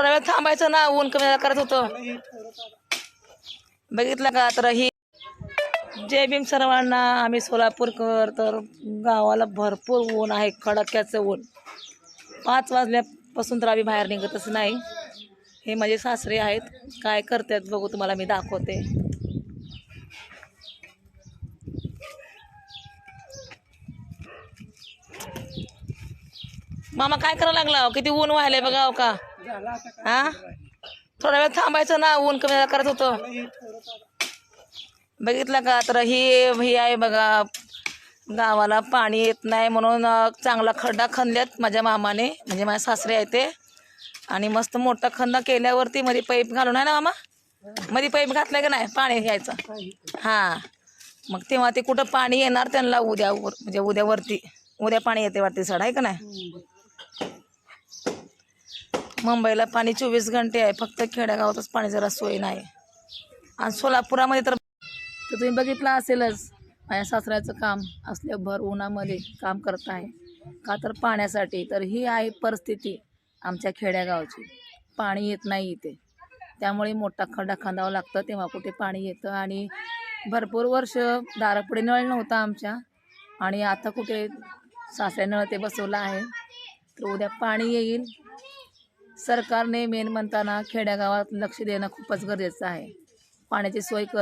थोडा वेळ थांबायचं ना ऊन कमी करत होतं. बघितलं का? तर ही जय भीम सर्वांना आम्ही सोलापूरकर तर गावाला भरपूर ऊन आहे खडक्याचं ऊन. पाच वाजल्यापासून तर आम्ही बाहेर निघतच नाही. हे माझे सासरे आहेत. काय करतात बघू तुम्हाला मी दाखवते. मामा काय करायला लागला? किती ऊन व्हायलंय बघा हो का? हा? थोडा वेळ थांबायचं ना ऊन कमी करत होतं. बघितलं का? तर ही ही आहे बघा गावाला पाणी येत नाही म्हणून चांगला खड्डा खणल्यात माझ्या मामाने म्हणजे माझ्या सासरे आहे ते. आणि मस्त मोठा खड्डा केल्यावरती मध्ये पाईप घालून आहे ना मामा? मध्ये पाईप घातलं का नाही? पाणी घ्यायचं. हां. मग तेव्हा ते कुठं पाणी येणार त्यांना उद्या म्हणजे उद्या वरती उद्या पाणी येते वरती सड आहे का नाही? मुंबईला पाणी चोवीस घंटे आहे. फक्त खेड्यागावातच पाणी जरा सोय नाही. आणि सोलापुरामध्ये तर तर तुम्ही बघितलं असेलच माझ्या सासऱ्याचं काम असल्याभर उन्हामध्ये काम करत आहे का तर पाण्यासाठी? तर ही आहे परिस्थिती आमच्या खेड्यागावची पाणी येत नाही इथे. त्यामुळे मोठा खड्डा खांदावा लागतं. तेव्हा कुठे पाणी येतं? आणि भरपूर वर्ष दारापुढे नळ नव्हता आमच्या. आणि आता कुठे सासऱ्या नळ ते बसवलं आहे. तर उद्या पाणी येईल. सरकारने मेन म्हणताना खेड्यागावात लक्ष देणं खूपच गरजेचं आहे. पाण्याची सोय कर